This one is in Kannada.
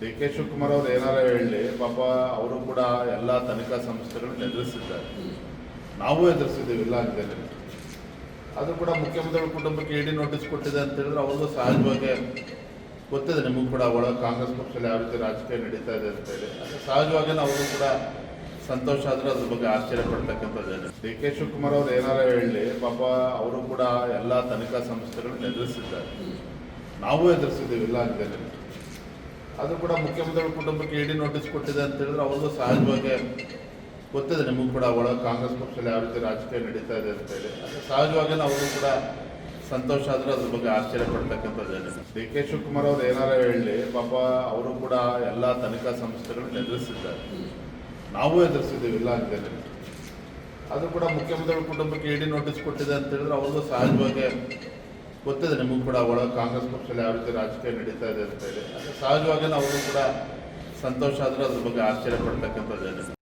ಡಿ ಕೆ ಶಿವಕುಮಾರ್ ಅವ್ರು ಏನಾರ ಹೇಳಲಿ ಪಾಪ ಅವರು ಕೂಡ ಎಲ್ಲ ತನಿಖಾ ಸಂಸ್ಥೆಗಳನ್ನ ಎದುರಿಸಿದ್ದಾರೆ. ನಾವು ಎದುರಿಸಿದ್ದೀವಿ ಇಲ್ಲ ಅಂತೇಳಿ ಅದು ಕೂಡ ಮುಖ್ಯಮಂತ್ರಿಗಳ ಕುಟುಂಬಕ್ಕೆ ಇಡಿ ನೋಟಿಸ್ ಕೊಟ್ಟಿದೆ ಅಂತ ಹೇಳಿದ್ರೆ ಅವ್ರಿಗೂ ಸಹಜವಾಗಿ ಗೊತ್ತಿದೆ. ನಿಮಗೂ ಕೂಡ ಒಳಗೆ ಕಾಂಗ್ರೆಸ್ ಪಕ್ಷದಲ್ಲಿ ಯಾವ ರೀತಿ ರಾಜಕೀಯ ನಡೀತಾ ಇದೆ ಅಂತ ಹೇಳಿ. ಅದು ಸಹಜವಾಗಿ ಅವರು ಕೂಡ ಸಂತೋಷ ಆದರೆ ಅದ್ರ ಬಗ್ಗೆ ಆಶ್ಚರ್ಯ ಪಡ್ತಕ್ಕಂಥದ್ದೇನೆ ಡಿ ಕೆ ಶಿವಕುಮಾರ್ ಅವ್ರು ಏನಾರ ಹೇಳಲಿ ಪಾಪ ಅವರು ಕೂಡ ಎಲ್ಲ ತನಿಖಾ ಸಂಸ್ಥೆಗಳನ್ನ ಎದುರಿಸಿದ್ದಾರೆ. ನಾವು ಎದುರಿಸಿದ್ದೀವಿ ಇಲ್ಲ ಅಂತೇಳಿ ಅದು ಕೂಡ ಮುಖ್ಯಮಂತ್ರಿಗಳ ಕುಟುಂಬಕ್ಕೆ ಇಡಿ ನೋಟಿಸ್ ಕೊಟ್ಟಿದೆ ಅಂತ ಹೇಳಿದ್ರೆ ಅವ್ರಿಗೂ ಸಹಜವಾಗಿ ಗೊತ್ತಿದೆ. ನಿಮಗೂ ಕೂಡ ಒಳಗೆ ಕಾಂಗ್ರೆಸ್ ಪಕ್ಷದಲ್ಲಿ ಯಾವ ರೀತಿ ರಾಜಕೀಯ ನಡೀತಾ ಇದೆ ಅಂತ ಹೇಳಿ. ಅದು ಸಹಜವಾಗಿ ಅವರು ಕೂಡ ಸಂತೋಷ ಆದರೆ ಅದ್ರ ಬಗ್ಗೆ ಆಶ್ಚರ್ಯ ಪಡ್ತಕ್ಕಂಥದ್ದೇನೆ ಡಿ ಕೆ ಶಿವಕುಮಾರ್ ಅವ್ರು ಏನಾರ ಹೇಳಿ, ಪಾಪ ಅವರು ಕೂಡ ಎಲ್ಲ ತನಿಖಾ ಸಂಸ್ಥೆಗಳನ್ನ ಎದುರಿಸಿದ್ದಾರೆ. ನಾವು ಎದುರಿಸಿದ್ದೀವಿ, ಇಲ್ಲ ಅಂತೇಳಿ ಅದು ಕೂಡ ಮುಖ್ಯಮಂತ್ರಿಗಳ ಕುಟುಂಬಕ್ಕೆ ಇಡಿ ನೋಟಿಸ್ ಕೊಟ್ಟಿದೆ ಅಂತ ಹೇಳಿದ್ರೆ ಅವ್ರಿಗೂ ಸಹಜವಾಗಿ ಗೊತ್ತಿದೆ, ನಿಮಗೂ ಕೂಡ ಒಳಗೆ ಕಾಂಗ್ರೆಸ್ ಪಕ್ಷದಲ್ಲಿ ಯಾವ ರೀತಿ ರಾಜಕೀಯ ನಡೀತಾ ಇದೆ ಅಂತ ಹೇಳಿ. ಸಹಜವಾಗಿ ಅವರು ಕೂಡ ಸಂತೋಷ ಆದರೆ ಅದ್ರ ಬಗ್ಗೆ ಆಶ್ಚರ್ಯ ಪಡ್ತಕ್ಕಂಥದ್ದೇನೆ